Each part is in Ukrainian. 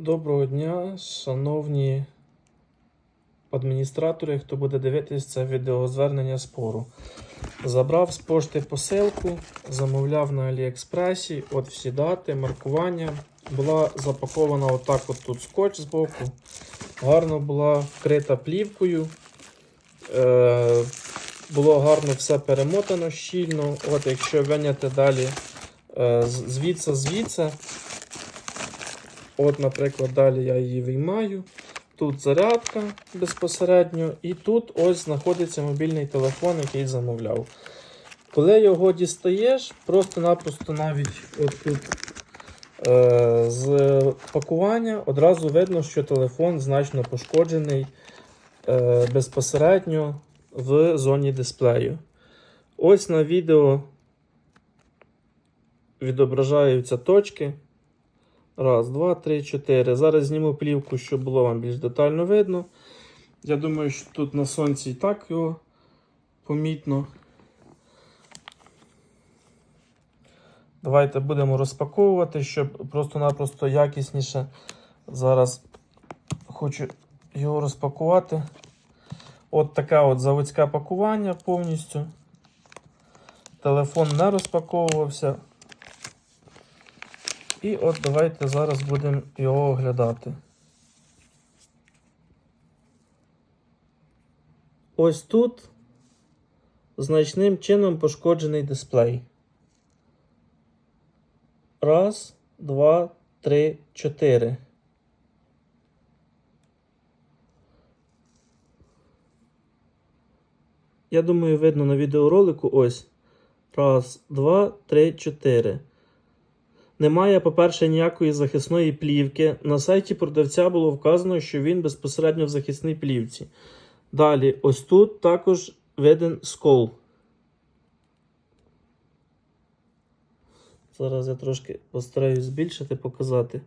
Доброго дня, шановні адміністратори, хто буде дивитись це відеозвернення спору. Забрав з пошти посилку, замовляв на Аліекспресі, от всі дати, маркування. Була запакована отак от тут скотч збоку. Гарно була вкрита плівкою. Е, було гарно все перемотано щільно. От якщо виняти далі е, звідси, звідси. От, наприклад, далі я її виймаю. Тут зарядка безпосередньо, і тут ось знаходиться мобільний телефон, який замовляв. Коли його дістаєш, просто-напросто навіть от тут е, з пакування одразу видно, що телефон значно пошкоджений е, безпосередньо в зоні дисплею. Ось на відео відображаються точки. Раз, два, три, чотири. Зараз зніму плівку, щоб було вам більш детально видно. Я думаю, що тут на сонці і так його помітно. Давайте будемо розпаковувати, щоб просто-напросто якісніше. Зараз хочу його розпакувати. От таке от заводське пакування повністю. Телефон не розпаковувався. І от давайте зараз будемо його оглядати. Ось тут значним чином пошкоджений дисплей. Раз, два, три, чотири. Я думаю, видно на відеоролику ось. Раз, два, три, чотири. Немає, по-перше, ніякої захисної плівки. На сайті продавця було вказано, що він безпосередньо в захисній плівці. Далі, ось тут також виден скол. Зараз я трошки постараюсь збільшити, показати.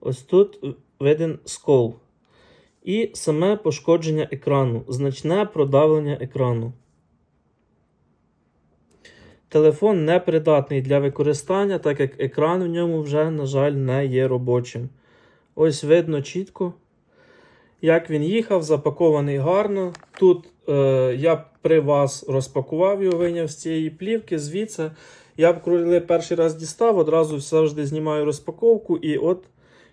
Ось тут виден скол. І саме пошкодження екрану, значне продавлення екрану. Телефон не придатний для використання, так як екран в ньому вже, на жаль, не є робочим. Ось видно чітко, як він їхав, запакований гарно. Тут е, я при вас розпакував його, вийняв з цієї плівки, звідси. Я коли перший раз дістав, одразу завжди знімаю розпаковку, і от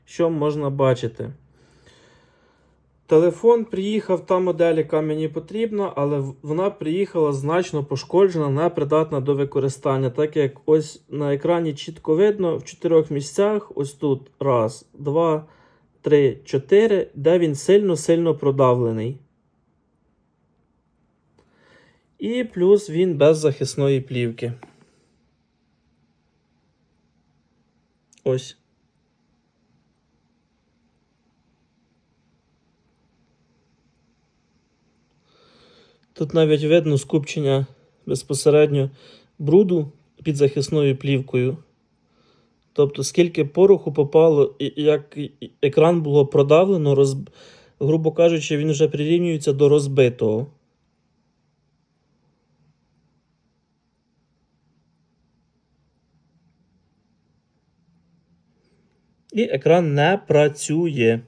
що можна бачити. Телефон приїхав та модель, яка мені потрібна, але вона приїхала значно пошкоджена, непридатна до використання. Так як ось на екрані чітко видно в чотирьох місцях: ось тут раз, два, три, чотири, де він сильно-сильно продавлений. І плюс він без захисної плівки. Ось. Тут навіть видно скупчення безпосередньо бруду під захисною плівкою. Тобто, скільки пороху попало, і як екран було продавлено, роз... грубо кажучи, він вже прирівнюється до розбитого. І екран не працює.